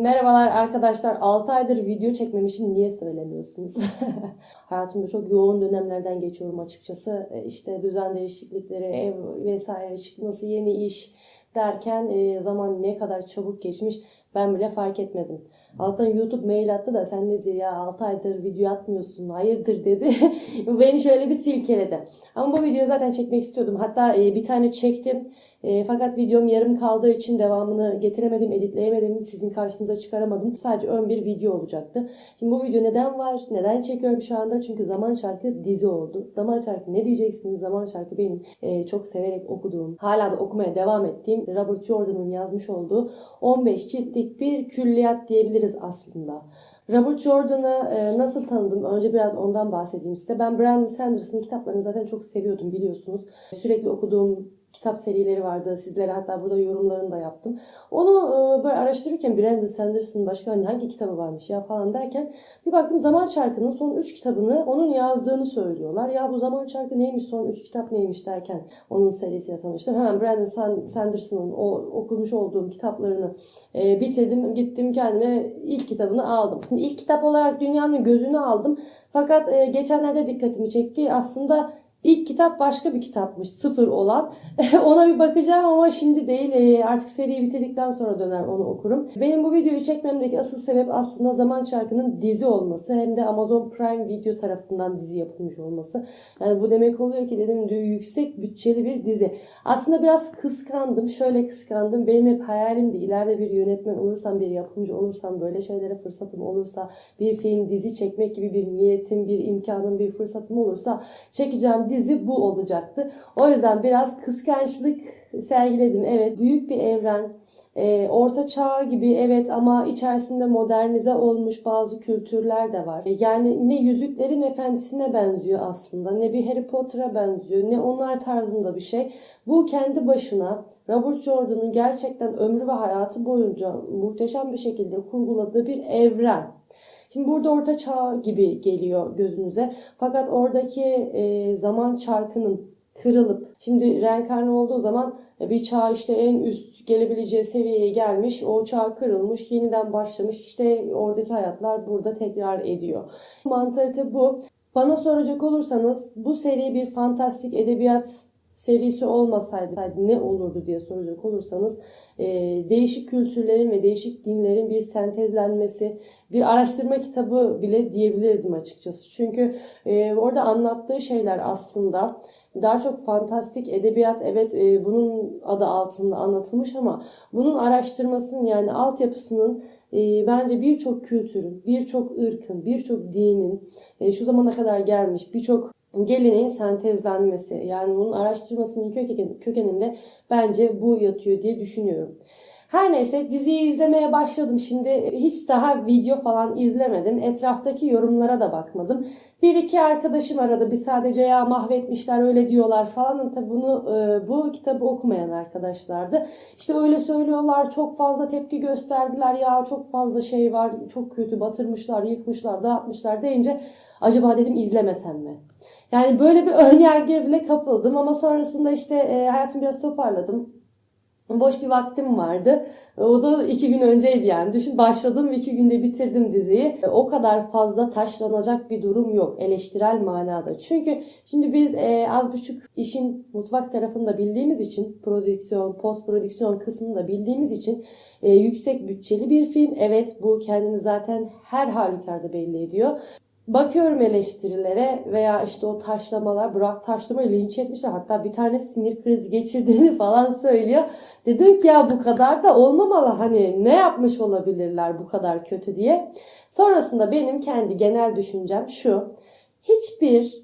Merhabalar arkadaşlar. 6 aydır video çekmemişim. Niye söylemiyorsunuz? Hayatımda çok yoğun dönemlerden geçiyorum açıkçası. E, İşte düzen değişiklikleri, ev vesaire çıkması, yeni iş derken e, zaman ne kadar çabuk geçmiş ben bile fark etmedim. Alttan YouTube mail attı da sen diyor ya 6 aydır video atmıyorsun hayırdır dedi. Beni şöyle bir silkeledi. Ama bu videoyu zaten çekmek istiyordum. Hatta e, bir tane çektim. E, fakat videom yarım kaldığı için devamını getiremedim, editleyemedim. Sizin karşınıza çıkaramadım. Sadece ön bir video olacaktı. Şimdi bu video neden var? Neden çekiyorum şu anda? Çünkü Zaman Çarkı dizi oldu. Zaman Çarkı ne diyeceksiniz? Zaman Çarkı benim e, çok severek okuduğum, hala da okumaya devam ettiğim Robert Jordan'ın yazmış olduğu 15 ciltlik bir külliyat diyebiliriz aslında. Robert Jordan'ı e, nasıl tanıdım? Önce biraz ondan bahsedeyim size. Ben Brandon Sanders'ın kitaplarını zaten çok seviyordum biliyorsunuz. Sürekli okuduğum kitap serileri vardı. Sizlere hatta burada yorumlarını da yaptım. Onu e, böyle araştırırken Brandon Sanders'ın başka hani hangi kitabı varmış ya falan derken bir baktım Zaman Çarkı'nın son 3 kitabını onun yazdığını söylüyorlar. Ya bu Zaman Çarkı neymiş son 3 kitap neymiş derken onun serisiyle tanıştım. Hemen Brandon San- Sanders'ın o okumuş olduğum kitaplarını e, bitirdim. Gittim kendime ilk kitabını aldım. Şimdi ilk kitap olarak Dünyanın Gözünü aldım. Fakat e, geçenlerde dikkatimi çekti. Aslında ilk kitap başka bir kitapmış. Sıfır olan. Ona bir bakacağım ama şimdi değil. E, Artık seriyi bitirdikten sonra döner onu okurum. Benim bu videoyu çekmemdeki asıl sebep aslında Zaman Çarkı'nın dizi olması. Hem de Amazon Prime Video tarafından dizi yapılmış olması. Yani bu demek oluyor ki dedim diyor yüksek bütçeli bir dizi. Aslında biraz kıskandım. Şöyle kıskandım. Benim hep hayalimdi. İleride bir yönetmen olursam, bir yapımcı olursam, böyle şeylere fırsatım olursa, bir film, dizi çekmek gibi bir niyetim, bir imkanım, bir fırsatım olursa çekeceğim dizi bu olacaktı. O yüzden biraz kıskançlık sergiledim. Evet büyük bir evren. Ee, orta çağ gibi evet ama içerisinde modernize olmuş bazı kültürler de var. Yani ne Yüzüklerin Efendisi'ne benziyor aslında ne bir Harry Potter'a benziyor ne onlar tarzında bir şey. Bu kendi başına Robert Jordan'ın gerçekten ömrü ve hayatı boyunca muhteşem bir şekilde kurguladığı bir evren. Şimdi burada orta çağ gibi geliyor gözünüze. Fakat oradaki e, zaman çarkının kırılıp şimdi reenkarne olduğu zaman bir çağ işte en üst gelebileceği seviyeye gelmiş. O çağ kırılmış, yeniden başlamış. İşte oradaki hayatlar burada tekrar ediyor. Mantalite bu. Bana soracak olursanız bu seri bir fantastik edebiyat serisi olmasaydı ne olurdu diye soracak olursanız e, değişik kültürlerin ve değişik dinlerin bir sentezlenmesi, bir araştırma kitabı bile diyebilirdim açıkçası. Çünkü e, orada anlattığı şeyler aslında daha çok fantastik edebiyat evet e, bunun adı altında anlatılmış ama bunun araştırmasının yani altyapısının e, bence birçok kültürün, birçok ırkın, birçok dinin e, şu zamana kadar gelmiş birçok geleneğin sentezlenmesi yani bunun araştırmasının köken- kökeninde bence bu yatıyor diye düşünüyorum. Her neyse diziyi izlemeye başladım. Şimdi hiç daha video falan izlemedim. Etraftaki yorumlara da bakmadım. Bir iki arkadaşım aradı. Bir sadece ya mahvetmişler öyle diyorlar falan. Tabi bunu e, bu kitabı okumayan arkadaşlardı. İşte öyle söylüyorlar. Çok fazla tepki gösterdiler. Ya çok fazla şey var. Çok kötü batırmışlar, yıkmışlar, dağıtmışlar deyince acaba dedim izlemesem mi? Yani böyle bir önyargıya bile kapıldım ama sonrasında işte e, hayatımı biraz toparladım. Boş bir vaktim vardı. O da iki gün önceydi yani. Düşün başladım iki günde bitirdim diziyi. O kadar fazla taşlanacak bir durum yok eleştirel manada. Çünkü şimdi biz e, az buçuk işin mutfak tarafını da bildiğimiz için prodüksiyon, post prodüksiyon kısmını da bildiğimiz için e, yüksek bütçeli bir film. Evet bu kendini zaten her halükarda belli ediyor. Bakıyorum eleştirilere veya işte o taşlamalar, Burak taşlamayı linç etmişler. Hatta bir tane sinir krizi geçirdiğini falan söylüyor. Dedim ki ya bu kadar da olmamalı hani ne yapmış olabilirler bu kadar kötü diye. Sonrasında benim kendi genel düşüncem şu. Hiçbir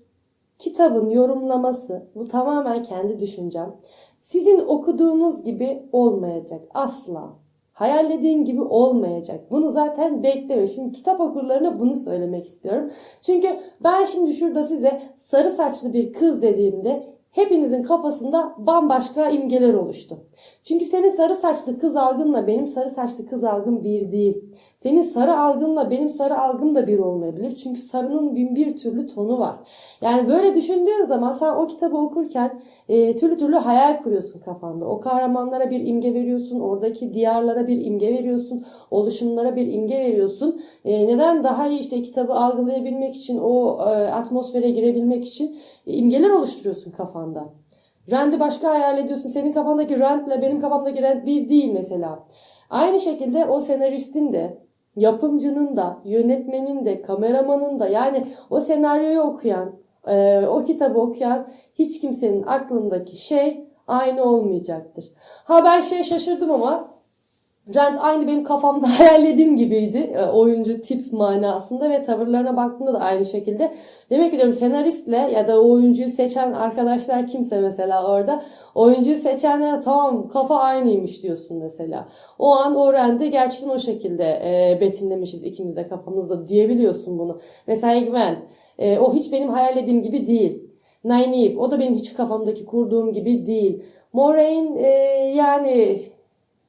kitabın yorumlaması, bu tamamen kendi düşüncem, sizin okuduğunuz gibi olmayacak asla. Hayallediğin gibi olmayacak. Bunu zaten bekleme. Şimdi kitap okurlarına bunu söylemek istiyorum. Çünkü ben şimdi şurada size sarı saçlı bir kız dediğimde hepinizin kafasında bambaşka imgeler oluştu. Çünkü senin sarı saçlı kız algınla benim sarı saçlı kız algım bir değil. Senin sarı algınla benim sarı algım da bir olmayabilir. Çünkü sarının bin bir türlü tonu var. Yani böyle düşündüğün zaman sen o kitabı okurken e, türlü türlü hayal kuruyorsun kafanda. O kahramanlara bir imge veriyorsun. Oradaki diyarlara bir imge veriyorsun. Oluşumlara bir imge veriyorsun. E, neden? Daha iyi işte kitabı algılayabilmek için, o e, atmosfere girebilmek için e, imgeler oluşturuyorsun kafanda. Rand'i başka hayal ediyorsun. Senin kafandaki Rand'le benim kafamdaki Rand bir değil mesela. Aynı şekilde o senaristin de, yapımcının da, yönetmenin de, kameramanın da yani o senaryoyu okuyan, e, o kitabı okuyan hiç kimsenin aklındaki şey aynı olmayacaktır. Ha ben şey şaşırdım ama Rand aynı benim kafamda hayallediğim gibiydi. E, oyuncu tip manasında ve tavırlarına baktığımda da aynı şekilde. Demek ki diyorum senaristle ya da oyuncuyu seçen arkadaşlar kimse mesela orada oyuncuyu seçenler tamam kafa aynıymış diyorsun mesela. O an o Rand'i gerçekten o şekilde e, betimlemişiz ikimiz de kafamızda diyebiliyorsun bunu. Mesela Gwen e, o hiç benim hayallediğim gibi değil. Nynaeve o da benim hiç kafamdaki kurduğum gibi değil. Moraine e, yani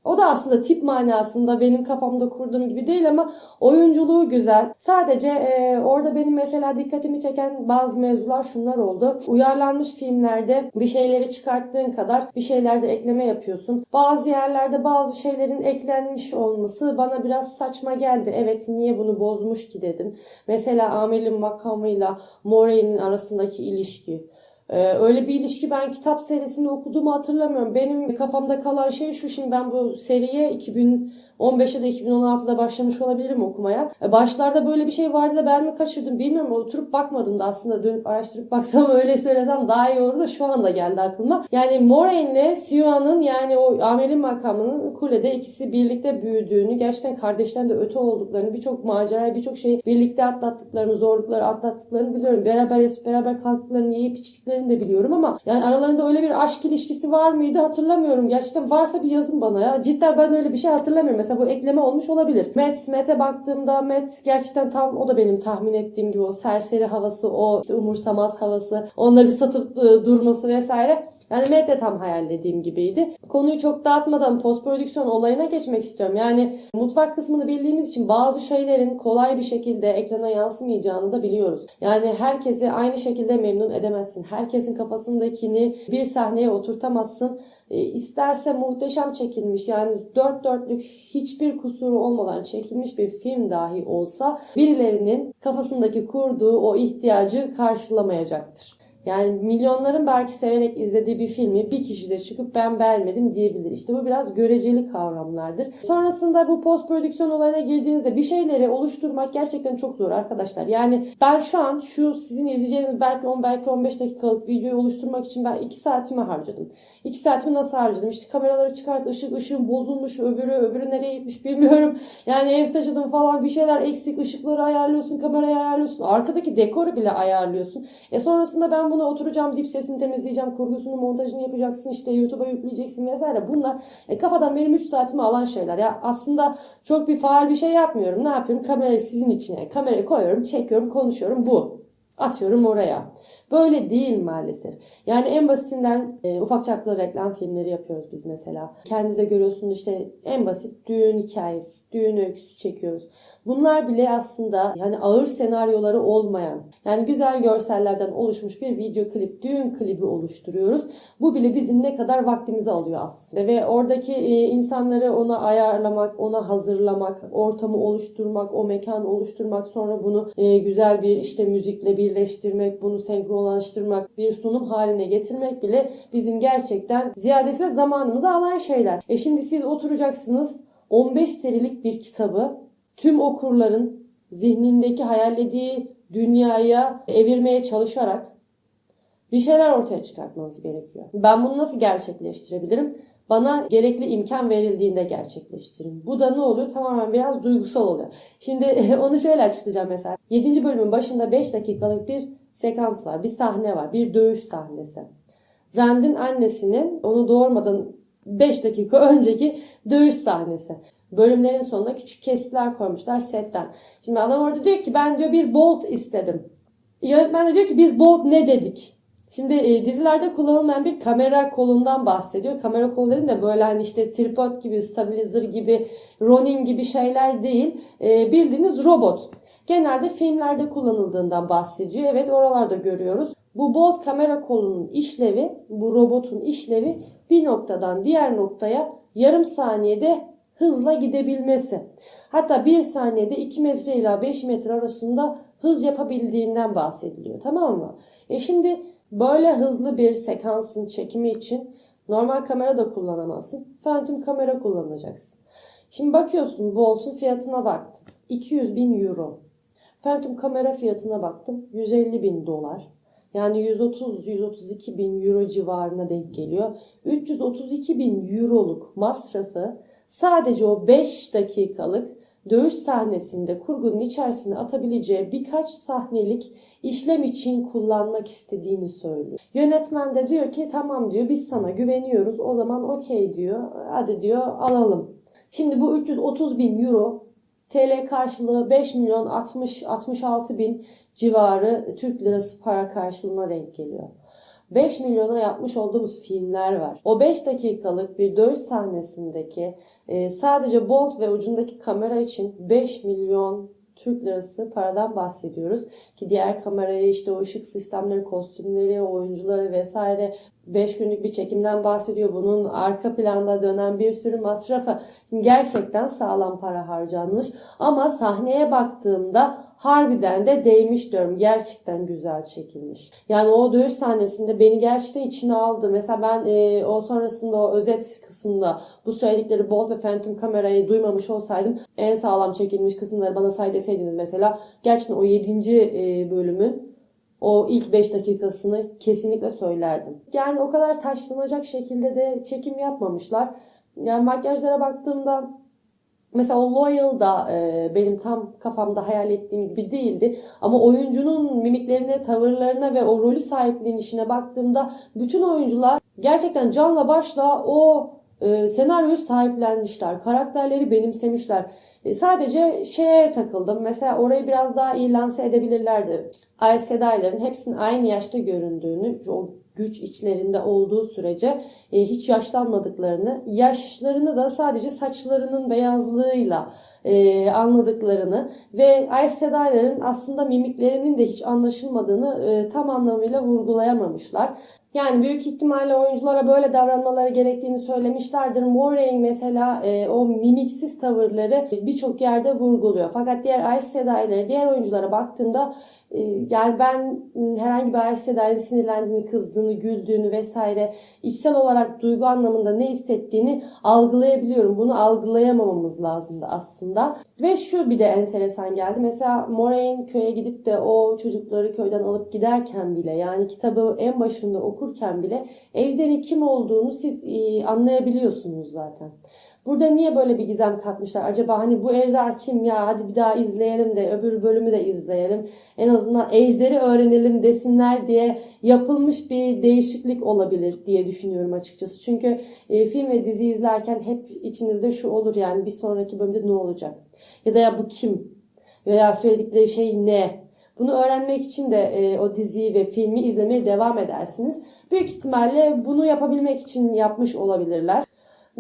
o da aslında tip manasında benim kafamda kurduğum gibi değil ama oyunculuğu güzel. Sadece e, orada benim mesela dikkatimi çeken bazı mevzular şunlar oldu. Uyarlanmış filmlerde bir şeyleri çıkarttığın kadar bir şeylerde ekleme yapıyorsun. Bazı yerlerde bazı şeylerin eklenmiş olması bana biraz saçma geldi. Evet niye bunu bozmuş ki dedim. Mesela Amel'in makamıyla Moraine'in arasındaki ilişki. Ee, öyle bir ilişki ben kitap serisinde okuduğumu hatırlamıyorum. Benim kafamda kalan şey şu şimdi ben bu seriye 2015'te de 2016'da başlamış olabilirim okumaya. Ee, başlarda böyle bir şey vardı da ben mi kaçırdım bilmiyorum. Oturup bakmadım da aslında dönüp araştırıp baksam öyle söylesem daha iyi olur da şu anda geldi aklıma. Yani Moraine'le Sioux'un yani o Amel'in makamının kulede ikisi birlikte büyüdüğünü, gerçekten kardeşten de öte olduklarını, birçok macerayı, birçok şeyi birlikte atlattıklarını, zorlukları atlattıklarını biliyorum. Beraber yatıp beraber kalktıklarını, yiyip içtiklerini de biliyorum ama yani aralarında öyle bir aşk ilişkisi var mıydı hatırlamıyorum. Gerçekten varsa bir yazın bana ya. Cidden ben öyle bir şey hatırlamıyorum. Mesela bu ekleme olmuş olabilir. Matt, Matt'e baktığımda Matt gerçekten tam o da benim tahmin ettiğim gibi o serseri havası, o işte umursamaz havası, onları bir satıp e, durması vesaire. Yani Matt de tam hayallediğim gibiydi. Konuyu çok dağıtmadan post prodüksiyon olayına geçmek istiyorum. Yani mutfak kısmını bildiğimiz için bazı şeylerin kolay bir şekilde ekrana yansımayacağını da biliyoruz. Yani herkesi aynı şekilde memnun edemezsin. Herkesin kafasındakini bir sahneye oturtamazsın. E, isterse muhteşem çekilmiş yani dört dörtlük hiçbir kusuru olmadan çekilmiş bir film dahi olsa birilerinin kafasındaki kurduğu o ihtiyacı karşılamayacaktır. Yani milyonların belki severek izlediği bir filmi bir kişi de çıkıp ben beğenmedim diyebilir. İşte bu biraz göreceli kavramlardır. Sonrasında bu post prodüksiyon olayına girdiğinizde bir şeyleri oluşturmak gerçekten çok zor arkadaşlar. Yani ben şu an şu sizin izleyeceğiniz belki 10 belki 15 dakikalık videoyu oluşturmak için ben 2 saatimi harcadım. 2 saatimi nasıl harcadım? İşte kameraları çıkart, ışık, ışığım bozulmuş, öbürü, öbürü nereye gitmiş bilmiyorum. Yani ev taşıdım falan bir şeyler eksik, ışıkları ayarlıyorsun, kamerayı ayarlıyorsun. Arkadaki dekoru bile ayarlıyorsun. E sonrasında ben bunu oturacağım, dip sesini temizleyeceğim, kurgusunu, montajını yapacaksın, işte YouTube'a yükleyeceksin vesaire. Bunlar e, kafadan benim 3 saatimi alan şeyler. Ya aslında çok bir faal bir şey yapmıyorum. Ne yapıyorum? Kamerayı sizin içine, kamerayı koyuyorum, çekiyorum, konuşuyorum. Bu. Atıyorum oraya. Böyle değil maalesef. Yani en basitinden e, ufak çaplı reklam filmleri yapıyoruz biz mesela. Kendinize görüyorsunuz işte en basit düğün hikayesi, düğün öyküsü çekiyoruz. Bunlar bile aslında yani ağır senaryoları olmayan, yani güzel görsellerden oluşmuş bir video klip, düğün klibi oluşturuyoruz. Bu bile bizim ne kadar vaktimizi alıyor aslında. Ve oradaki e, insanları ona ayarlamak, ona hazırlamak, ortamı oluşturmak, o mekanı oluşturmak, sonra bunu e, güzel bir işte müzikle birleştirmek, bunu senkronlaştırmak, bir sunum haline getirmek bile bizim gerçekten ziyadesiyle zamanımızı alan şeyler. E şimdi siz oturacaksınız 15 serilik bir kitabı tüm okurların zihnindeki hayallediği dünyaya evirmeye çalışarak bir şeyler ortaya çıkartmanız gerekiyor. Ben bunu nasıl gerçekleştirebilirim? Bana gerekli imkan verildiğinde gerçekleştiririm. Bu da ne oluyor? Tamamen biraz duygusal oluyor. Şimdi onu şöyle açıklayacağım mesela. 7. bölümün başında 5 dakikalık bir sekans var. Bir sahne var. Bir dövüş sahnesi. Rand'in annesinin onu doğurmadan 5 dakika önceki dövüş sahnesi bölümlerin sonuna küçük kesitler koymuşlar setten. Şimdi adam orada diyor ki ben diyor bir bolt istedim. Yönetmen de diyor ki biz bolt ne dedik? Şimdi e, dizilerde kullanılmayan bir kamera kolundan bahsediyor. Kamera kolu dedim de böyle hani işte tripod gibi, stabilizer gibi, Ronin gibi şeyler değil. E, bildiğiniz robot. Genelde filmlerde kullanıldığından bahsediyor. Evet oralarda görüyoruz. Bu Bolt kamera kolunun işlevi, bu robotun işlevi bir noktadan diğer noktaya yarım saniyede hızla gidebilmesi. Hatta bir saniyede 2 metre ila 5 metre arasında hız yapabildiğinden bahsediliyor. Tamam mı? E şimdi böyle hızlı bir sekansın çekimi için normal kamera da kullanamazsın. Phantom kamera kullanacaksın. Şimdi bakıyorsun Bolt'un fiyatına baktım. 200 bin euro. Phantom kamera fiyatına baktım. 150 bin dolar. Yani 130-132 bin euro civarına denk geliyor. 332 bin euroluk masrafı sadece o 5 dakikalık dövüş sahnesinde kurgunun içerisine atabileceği birkaç sahnelik işlem için kullanmak istediğini söylüyor. Yönetmen de diyor ki tamam diyor biz sana güveniyoruz o zaman okey diyor hadi diyor alalım. Şimdi bu 330 bin euro TL karşılığı 5 milyon 60 66 bin civarı Türk lirası para karşılığına denk geliyor. 5 milyona yapmış olduğumuz filmler var. O 5 dakikalık bir dövüş sahnesindeki e, sadece bolt ve ucundaki kamera için 5 milyon Türk lirası paradan bahsediyoruz. Ki diğer kamerayı işte o ışık sistemleri, kostümleri, oyuncuları vesaire 5 günlük bir çekimden bahsediyor. Bunun arka planda dönen bir sürü masrafı gerçekten sağlam para harcanmış. Ama sahneye baktığımda harbiden de değmiş diyorum. Gerçekten güzel çekilmiş. Yani o dövüş sahnesinde beni gerçekten içine aldı. Mesela ben e, o sonrasında o özet kısmında bu söyledikleri Bolt ve Phantom kamerayı duymamış olsaydım en sağlam çekilmiş kısımları bana say deseydiniz mesela gerçekten o 7. E, bölümün o ilk 5 dakikasını kesinlikle söylerdim. Yani o kadar taşlanacak şekilde de çekim yapmamışlar. Yani makyajlara baktığımda Mesela o Loyal da e, benim tam kafamda hayal ettiğim gibi değildi. Ama oyuncunun mimiklerine, tavırlarına ve o rolü sahiplenişine baktığımda bütün oyuncular gerçekten canla başla o e, senaryoyu sahiplenmişler. Karakterleri benimsemişler. E, sadece şeye takıldım. Mesela orayı biraz daha iyi lanse edebilirlerdi. Ays Sedayların hepsinin aynı yaşta göründüğünü, o güç içlerinde olduğu sürece e, hiç yaşlanmadıklarını, yaşlarını da sadece saçlarının beyazlığıyla e, anladıklarını ve Ays Sedayların aslında mimiklerinin de hiç anlaşılmadığını e, tam anlamıyla vurgulayamamışlar. Yani büyük ihtimalle oyunculara böyle davranmaları gerektiğini söylemişlerdir. Moraine mesela e, o mimiksiz tavırları birçok yerde vurguluyor. Fakat diğer Ays Sedayları, diğer oyunculara baktığımda yani ben herhangi bir Ays Seday'ın sinirlendiğini, kızdığını, güldüğünü vesaire içsel olarak duygu anlamında ne hissettiğini algılayabiliyorum. Bunu algılayamamamız lazımdı aslında. Ve şu bir de enteresan geldi. Mesela Moraine köye gidip de o çocukları köyden alıp giderken bile yani kitabı en başında okurken bile Ejder'in kim olduğunu siz e, anlayabiliyorsunuz zaten. Burada niye böyle bir gizem katmışlar? Acaba hani bu ejder kim ya? Hadi bir daha izleyelim de öbür bölümü de izleyelim. En azından ejderi öğrenelim desinler diye yapılmış bir değişiklik olabilir diye düşünüyorum açıkçası. Çünkü e, film ve dizi izlerken hep içinizde şu olur yani bir sonraki bölümde ne olacak? Ya da ya bu kim? Veya söyledikleri şey ne? Bunu öğrenmek için de e, o diziyi ve filmi izlemeye devam edersiniz. Büyük ihtimalle bunu yapabilmek için yapmış olabilirler.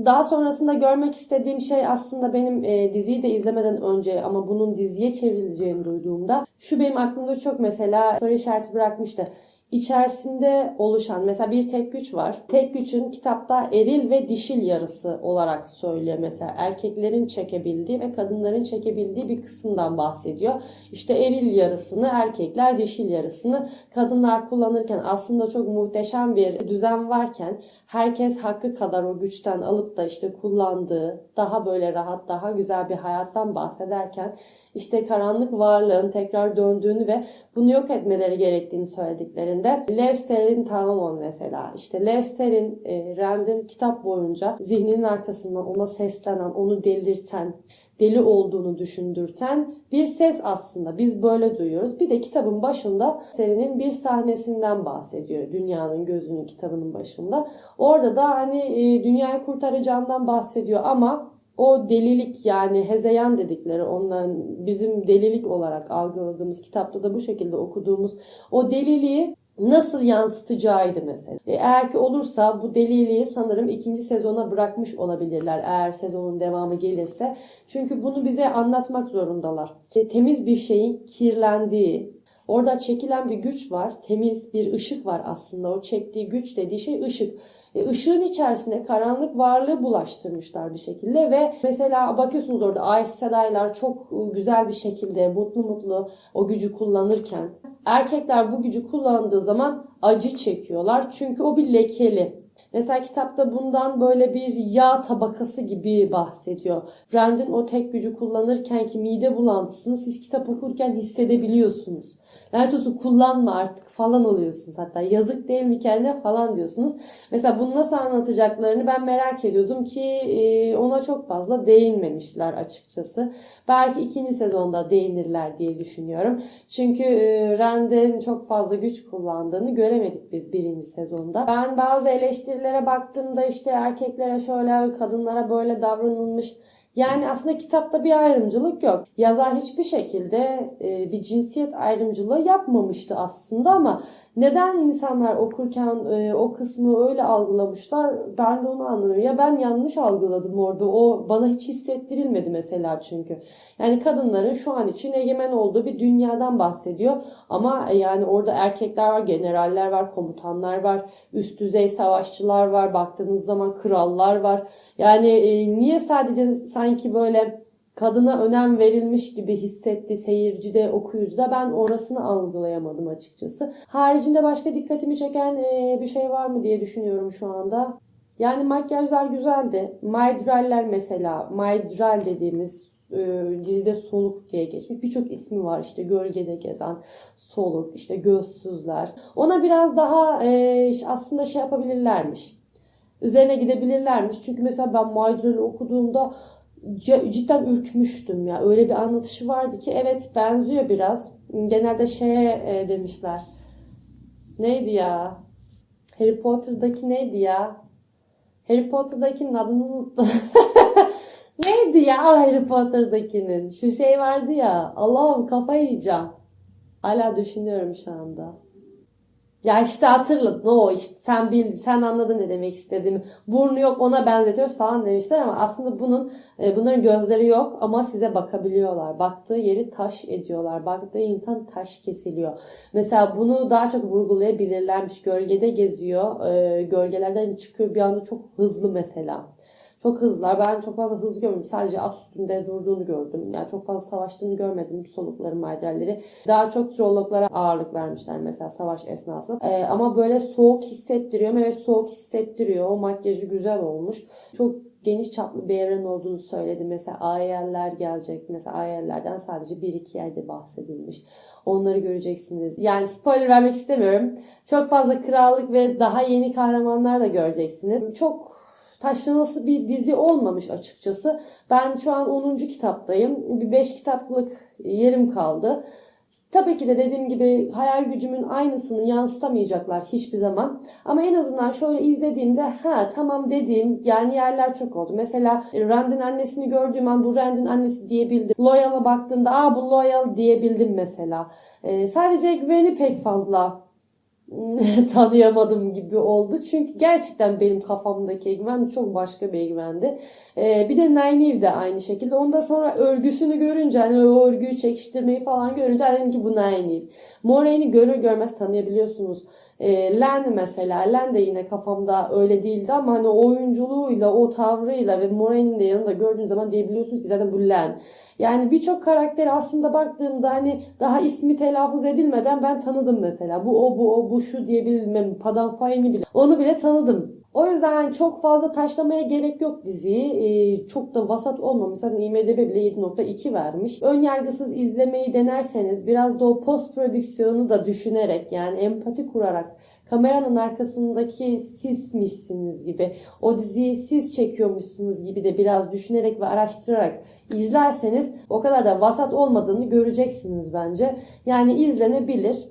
Daha sonrasında görmek istediğim şey aslında benim e, diziyi de izlemeden önce ama bunun diziye çevrileceğini duyduğumda şu benim aklımda çok mesela soru işareti bırakmıştı içerisinde oluşan mesela bir tek güç var. Tek güçün kitapta eril ve dişil yarısı olarak söylüyor. Mesela erkeklerin çekebildiği ve kadınların çekebildiği bir kısımdan bahsediyor. İşte eril yarısını erkekler, dişil yarısını kadınlar kullanırken aslında çok muhteşem bir düzen varken herkes hakkı kadar o güçten alıp da işte kullandığı daha böyle rahat, daha güzel bir hayattan bahsederken işte karanlık varlığın tekrar döndüğünü ve bunu yok etmeleri gerektiğini söylediklerinde Levster'in Taamon mesela işte Levster'in e, Rand'in kitap boyunca zihninin arkasından ona seslenen, onu delirten, deli olduğunu düşündürten bir ses aslında. Biz böyle duyuyoruz. Bir de kitabın başında serinin bir sahnesinden bahsediyor. Dünyanın gözünün kitabının başında. Orada da hani e, dünyayı kurtaracağından bahsediyor ama o delilik yani hezeyan dedikleri onların bizim delilik olarak algıladığımız kitapta da bu şekilde okuduğumuz o deliliği nasıl yansıtacağıydı mesela. E, eğer ki olursa bu deliliği sanırım ikinci sezona bırakmış olabilirler eğer sezonun devamı gelirse. Çünkü bunu bize anlatmak zorundalar. E, temiz bir şeyin kirlendiği, orada çekilen bir güç var, temiz bir ışık var aslında. O çektiği güç dediği şey ışık. E, ışığın içerisine karanlık varlığı bulaştırmışlar bir şekilde ve mesela bakıyorsunuz orada Ays Sedaylar çok e, güzel bir şekilde mutlu mutlu o gücü kullanırken erkekler bu gücü kullandığı zaman acı çekiyorlar çünkü o bir lekeli. Mesela kitapta bundan böyle bir yağ tabakası gibi bahsediyor. Brandon o tek gücü kullanırken ki mide bulantısını siz kitap okurken hissedebiliyorsunuz. Lanet kullanma artık falan oluyorsunuz hatta. Yazık değil mi kendine falan diyorsunuz. Mesela bunu nasıl anlatacaklarını ben merak ediyordum ki e, ona çok fazla değinmemişler açıkçası. Belki ikinci sezonda değinirler diye düşünüyorum. Çünkü e, Rand'in çok fazla güç kullandığını göremedik biz birinci sezonda. Ben bazı eleştirilere baktığımda işte erkeklere şöyle, kadınlara böyle davranılmış yani aslında kitapta bir ayrımcılık yok. Yazar hiçbir şekilde e, bir cinsiyet ayrımcılığı yapmamıştı aslında ama neden insanlar okurken e, o kısmı öyle algılamışlar ben de onu anlamıyorum. Ya ben yanlış algıladım orada. O bana hiç hissettirilmedi mesela çünkü. Yani kadınların şu an için egemen olduğu bir dünyadan bahsediyor. Ama yani orada erkekler var, generaller var, komutanlar var, üst düzey savaşçılar var. Baktığınız zaman krallar var. Yani e, niye sadece sanki böyle kadına önem verilmiş gibi hissetti seyircide, okuyucuda. Ben orasını algılayamadım açıkçası. Haricinde başka dikkatimi çeken e, bir şey var mı diye düşünüyorum şu anda. Yani makyajlar güzeldi. Mydraller mesela, Mydral dediğimiz e, dizide soluk diye geçmiş. Birçok ismi var işte gölgede gezen soluk, işte gözsüzler. Ona biraz daha e, aslında şey yapabilirlermiş. Üzerine gidebilirlermiş. Çünkü mesela ben Mydral'i okuduğumda cidden ürkmüştüm ya. Öyle bir anlatışı vardı ki evet benziyor biraz. Genelde şeye e, demişler. Neydi ya? Harry Potter'daki neydi ya? Harry Potter'dakinin adını unuttum. neydi ya Harry Potter'dakinin? Şu şey vardı ya. Allah'ım kafa yiyeceğim. Hala düşünüyorum şu anda. Ya işte hatırladın o işte sen bildin sen anladın ne demek istediğimi. Burnu yok ona benzetiyoruz falan demişler ama aslında bunun e, bunların gözleri yok ama size bakabiliyorlar. Baktığı yeri taş ediyorlar. Baktığı insan taş kesiliyor. Mesela bunu daha çok vurgulayabilirlermiş. Gölgede geziyor. E, gölgelerden çıkıyor bir anda çok hızlı mesela. Çok hızlılar. Ben çok fazla hızlı görmedim. Sadece at üstünde durduğunu gördüm. Yani çok fazla savaştığını görmedim solukları, maderleri. Daha çok trolloklara ağırlık vermişler mesela savaş esnası. Ee, ama böyle soğuk hissettiriyor. Evet soğuk hissettiriyor. O makyajı güzel olmuş. Çok geniş çaplı bir evren olduğunu söyledi. Mesela ayeller gelecek. Mesela ayellerden sadece bir iki yerde bahsedilmiş. Onları göreceksiniz. Yani spoiler vermek istemiyorum. Çok fazla krallık ve daha yeni kahramanlar da göreceksiniz. Çok taşlanası bir dizi olmamış açıkçası. Ben şu an 10. kitaptayım. Bir 5 kitaplık yerim kaldı. Tabii ki de dediğim gibi hayal gücümün aynısını yansıtamayacaklar hiçbir zaman. Ama en azından şöyle izlediğimde ha tamam dediğim yani yerler çok oldu. Mesela Rand'in annesini gördüğüm an bu Rand'in annesi diyebildim. Loyal'a baktığımda aa bu Loyal diyebildim mesela. Ee, sadece Gwen'i pek fazla tanıyamadım gibi oldu. Çünkü gerçekten benim kafamdaki Egven çok başka bir Egven'di. Ee, bir de Nynaeve de aynı şekilde. Ondan sonra örgüsünü görünce hani o örgüyü çekiştirmeyi falan görünce dedim ki bu Nynaeve. Moraine'i görür görmez tanıyabiliyorsunuz. E, Len mesela. Len de yine kafamda öyle değildi ama hani oyunculuğuyla, o tavrıyla ve Moraine'in de yanında gördüğün zaman diyebiliyorsunuz ki zaten bu Len. Yani birçok karakteri aslında baktığımda hani daha ismi telaffuz edilmeden ben tanıdım mesela. Bu o bu o bu şu diyebilmem. Padan Fayni bile. Onu bile tanıdım. O yüzden çok fazla taşlamaya gerek yok diziyi. Ee, çok da vasat olmamış. Zaten IMDB bile 7.2 vermiş. Ön yargısız izlemeyi denerseniz biraz da o post prodüksiyonu da düşünerek yani empati kurarak kameranın arkasındaki sizmişsiniz gibi o diziyi siz çekiyormuşsunuz gibi de biraz düşünerek ve araştırarak izlerseniz o kadar da vasat olmadığını göreceksiniz bence. Yani izlenebilir.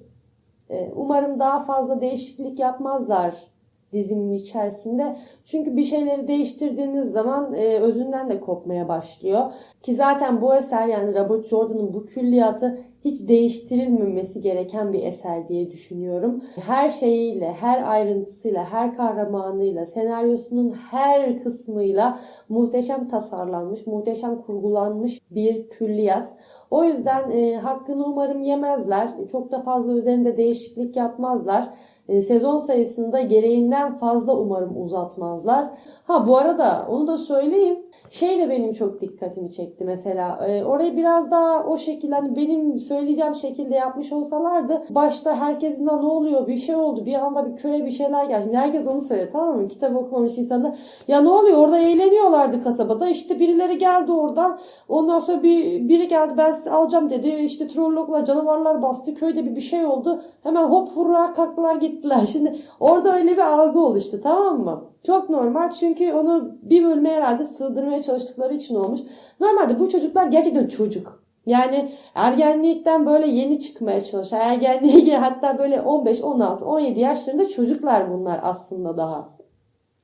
Ee, umarım daha fazla değişiklik yapmazlar dizinin içerisinde. Çünkü bir şeyleri değiştirdiğiniz zaman e, özünden de kopmaya başlıyor. Ki zaten bu eser yani Robert Jordan'ın bu külliyatı hiç değiştirilmemesi gereken bir eser diye düşünüyorum. Her şeyiyle, her ayrıntısıyla, her kahramanıyla, senaryosunun her kısmıyla muhteşem tasarlanmış, muhteşem kurgulanmış bir külliyat. O yüzden e, hakkını umarım yemezler. Çok da fazla üzerinde değişiklik yapmazlar. E, sezon sayısında gereğinden fazla umarım uzatmazlar. Ha bu arada onu da söyleyeyim. Şey de benim çok dikkatimi çekti mesela. E, orayı biraz daha o şekilde hani benim söyleyeceğim şekilde yapmış olsalardı başta herkesin "Ha, ne oluyor bir şey oldu bir anda bir köye bir şeyler geldi. Şimdi herkes onu söylüyor tamam mı? Kitap okumamış insanlar. Ya ne oluyor orada eğleniyorlardı kasabada. İşte birileri geldi oradan. Ondan sonra bir biri geldi ben sizi alacağım dedi. İşte trollokla canavarlar bastı. Köyde bir bir şey oldu. Hemen hop hurra kalktılar gittiler. Şimdi orada öyle bir algı oluştu tamam mı? Çok normal çünkü onu bir bölüme herhalde sığdırmaya çalıştıkları için olmuş. Normalde bu çocuklar gerçekten çocuk. Yani ergenlikten böyle yeni çıkmaya çalışan, ergenliğe hatta böyle 15, 16, 17 yaşlarında çocuklar bunlar aslında daha.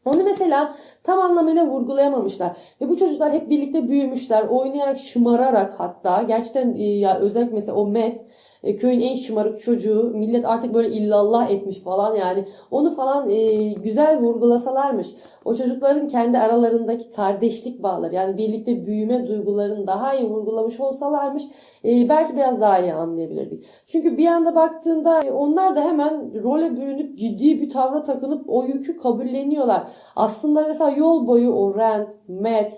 Onu mesela tam anlamıyla vurgulayamamışlar. Ve bu çocuklar hep birlikte büyümüşler. Oynayarak, şımararak hatta. Gerçekten e, ya özellikle mesela o Matt e, köyün en şımarık çocuğu. Millet artık böyle illallah etmiş falan yani. Onu falan e, güzel vurgulasalarmış. O çocukların kendi aralarındaki kardeşlik bağları yani birlikte büyüme duygularını daha iyi vurgulamış olsalarmış e, belki biraz daha iyi anlayabilirdik. Çünkü bir anda baktığında e, onlar da hemen role bürünüp ciddi bir tavra takınıp o yükü kabulleniyorlar. Aslında mesela yol boyu o Rand, Matt,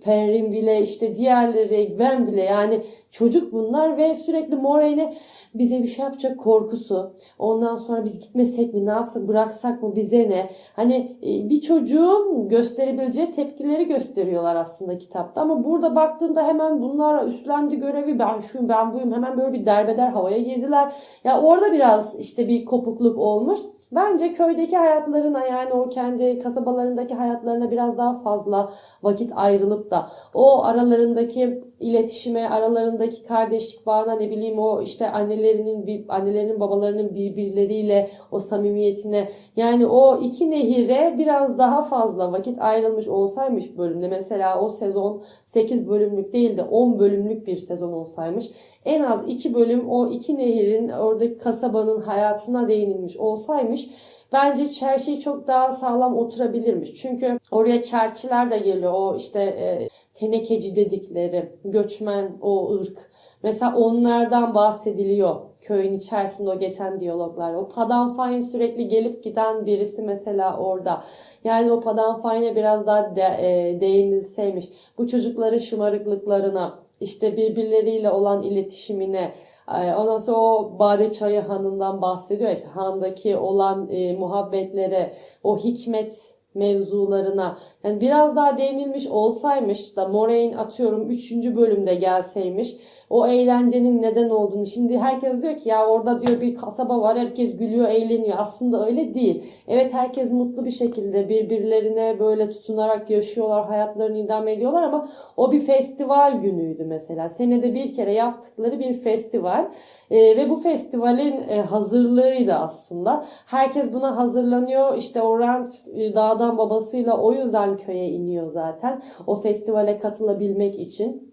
Perrin bile işte diğerleri Gwen bile yani çocuk bunlar ve sürekli Moraine'e bize bir şey yapacak korkusu. Ondan sonra biz gitmesek mi ne yapsak bıraksak mı bize ne? Hani e, bir çocuğun gösterebileceği tepkileri gösteriyorlar aslında kitapta ama burada baktığında hemen bunlar üstlendi görevi ben şuyum ben buyum hemen böyle bir derbeder havaya girdiler. Ya orada biraz işte bir kopukluk olmuş. Bence köydeki hayatlarına yani o kendi kasabalarındaki hayatlarına biraz daha fazla vakit ayrılıp da o aralarındaki iletişime, aralarındaki kardeşlik bağına ne bileyim o işte annelerinin annelerinin babalarının birbirleriyle o samimiyetine yani o iki nehire biraz daha fazla vakit ayrılmış olsaymış bölümde mesela o sezon 8 bölümlük değil de 10 bölümlük bir sezon olsaymış en az iki bölüm o iki nehirin oradaki kasabanın hayatına değinilmiş olsaymış bence her şey çok daha sağlam oturabilirmiş. Çünkü oraya çerçiler de geliyor. O işte e, tenekeci dedikleri göçmen o ırk. Mesela onlardan bahsediliyor köyün içerisinde o geçen diyaloglar. O Padan Fain sürekli gelip giden birisi mesela orada. Yani o Padan Fain'e biraz daha de, e, değinilseymiş. Bu çocukların şımarıklıklarına, işte birbirleriyle olan iletişimine, e, Ondan sonra o Bade Çayı Hanı'ndan bahsediyor. İşte handaki olan e, muhabbetlere, o hikmet mevzularına yani biraz daha değinilmiş olsaymış da Moraine atıyorum 3. bölümde gelseymiş o eğlencenin neden olduğunu. Şimdi herkes diyor ki ya orada diyor bir kasaba var herkes gülüyor eğleniyor. Aslında öyle değil. Evet herkes mutlu bir şekilde birbirlerine böyle tutunarak yaşıyorlar hayatlarını idame ediyorlar ama o bir festival günüydü mesela. Senede bir kere yaptıkları bir festival. E, ve bu festivalin e, hazırlığıydı aslında. Herkes buna hazırlanıyor. İşte o Rand e, dağdan babasıyla o yüzden köye iniyor zaten. O festivale katılabilmek için.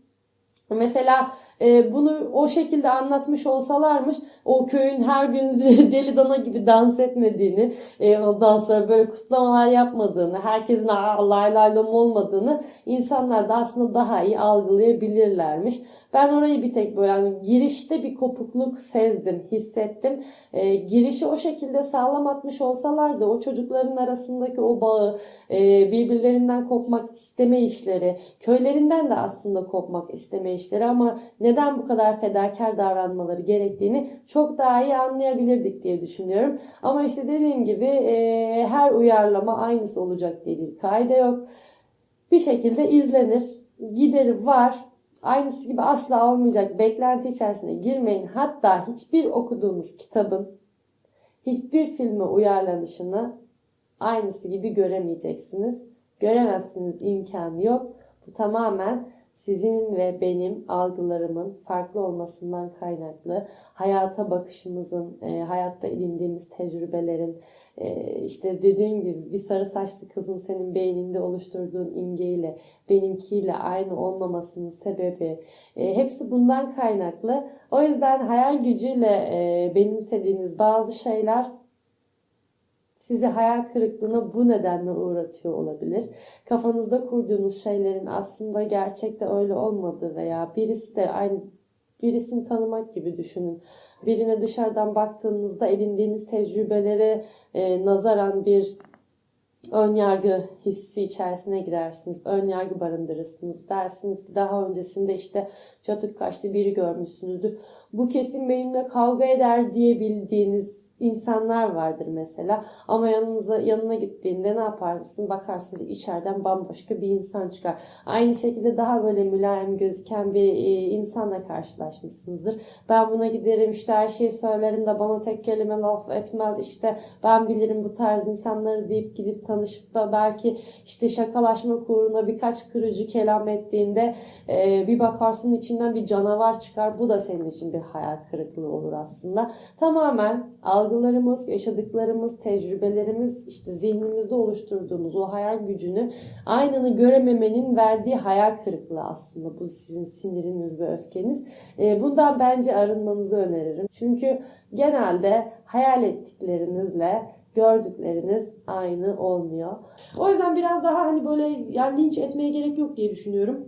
Mesela e, bunu o şekilde anlatmış olsalarmış o köyün her gün deli dana gibi dans etmediğini e, ondan sonra böyle kutlamalar yapmadığını herkesin lay lay lom olmadığını insanlar da aslında daha iyi algılayabilirlermiş. Ben orayı bir tek böyle hani girişte bir kopukluk sezdim, hissettim. E, girişi o şekilde sağlam atmış olsalardı o çocukların arasındaki o bağı, e, birbirlerinden kopmak isteme işleri, köylerinden de aslında kopmak isteme işleri ama neden bu kadar fedakar davranmaları gerektiğini çok daha iyi anlayabilirdik diye düşünüyorum. Ama işte dediğim gibi e, her uyarlama aynısı olacak diye bir kaide yok. Bir şekilde izlenir. Gideri var aynısı gibi asla olmayacak beklenti içerisine girmeyin. Hatta hiçbir okuduğunuz kitabın hiçbir filme uyarlanışını aynısı gibi göremeyeceksiniz. Göremezsiniz imkanı yok. Bu tamamen sizin ve benim algılarımın farklı olmasından kaynaklı hayata bakışımızın, e, hayatta edindiğimiz tecrübelerin, e, işte dediğim gibi bir sarı saçlı kızın senin beyninde oluşturduğun imgeyle benimkiyle aynı olmamasının sebebi e, hepsi bundan kaynaklı. O yüzden hayal gücüyle e, benimsediğiniz bazı şeyler sizi hayal kırıklığına bu nedenle uğratıyor olabilir. Kafanızda kurduğunuz şeylerin aslında gerçekte öyle olmadığı veya birisi de aynı birisini tanımak gibi düşünün. Birine dışarıdan baktığınızda edindiğiniz tecrübelere e, nazaran bir ön yargı hissi içerisine girersiniz. Ön yargı barındırırsınız. Dersiniz ki daha öncesinde işte çatık kaşlı biri görmüşsünüzdür. Bu kesin benimle kavga eder diyebildiğiniz insanlar vardır mesela. Ama yanınıza yanına gittiğinde ne yaparsın? Bakarsınız içeriden bambaşka bir insan çıkar. Aynı şekilde daha böyle mülayim gözüken bir e, insanla karşılaşmışsınızdır. Ben buna giderim işte her şeyi söylerim de bana tek kelime laf etmez işte ben bilirim bu tarz insanları deyip gidip tanışıp da belki işte şakalaşmak uğruna birkaç kırıcı kelam ettiğinde e, bir bakarsın içinden bir canavar çıkar. Bu da senin için bir hayal kırıklığı olur aslında. Tamamen algılarımız, yaşadıklarımız, tecrübelerimiz, işte zihnimizde oluşturduğumuz o hayal gücünü aynını görememenin verdiği hayal kırıklığı aslında bu sizin siniriniz ve öfkeniz. E, bundan bence arınmanızı öneririm. Çünkü genelde hayal ettiklerinizle gördükleriniz aynı olmuyor. O yüzden biraz daha hani böyle yani linç etmeye gerek yok diye düşünüyorum.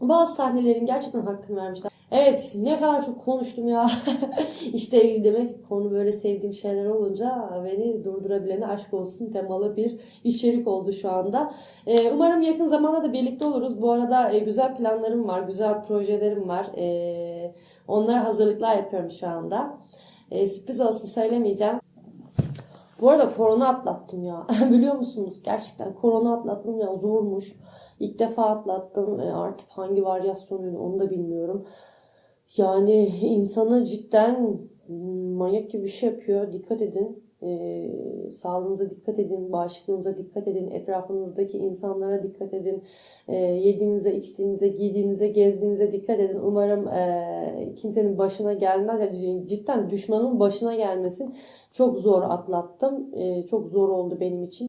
Bazı sahnelerin gerçekten hakkını vermişler. Evet ne kadar çok konuştum ya. işte demek konu böyle sevdiğim şeyler olunca beni durdurabilene aşk olsun temalı bir içerik oldu şu anda. Ee, umarım yakın zamanda da birlikte oluruz. Bu arada e, güzel planlarım var, güzel projelerim var. Ee, onlara hazırlıklar yapıyorum şu anda. Ee, sürpriz olsun söylemeyeceğim. Bu arada korona atlattım ya. Biliyor musunuz? Gerçekten korona atlattım ya zormuş. İlk defa atlattım. E, artık hangi varyasyonuyla onu da bilmiyorum. Yani insana cidden manyak gibi bir şey yapıyor. Dikkat edin. E, sağlığınıza dikkat edin, bağışıklığınıza dikkat edin, etrafınızdaki insanlara dikkat edin, e, yediğinize, içtiğinize, giydiğinize, gezdiğinize dikkat edin. Umarım e, kimsenin başına gelmez. Yani cidden düşmanın başına gelmesin. Çok zor atlattım. E, çok zor oldu benim için.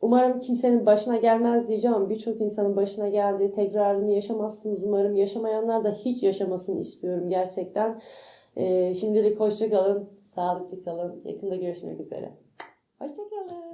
Umarım kimsenin başına gelmez diyeceğim ama birçok insanın başına geldi. Tekrarını yaşamazsınız umarım. Yaşamayanlar da hiç yaşamasını istiyorum gerçekten. Ee, şimdilik hoşça kalın, sağlıklı kalın. Yakında görüşmek üzere. Hoşça kalın.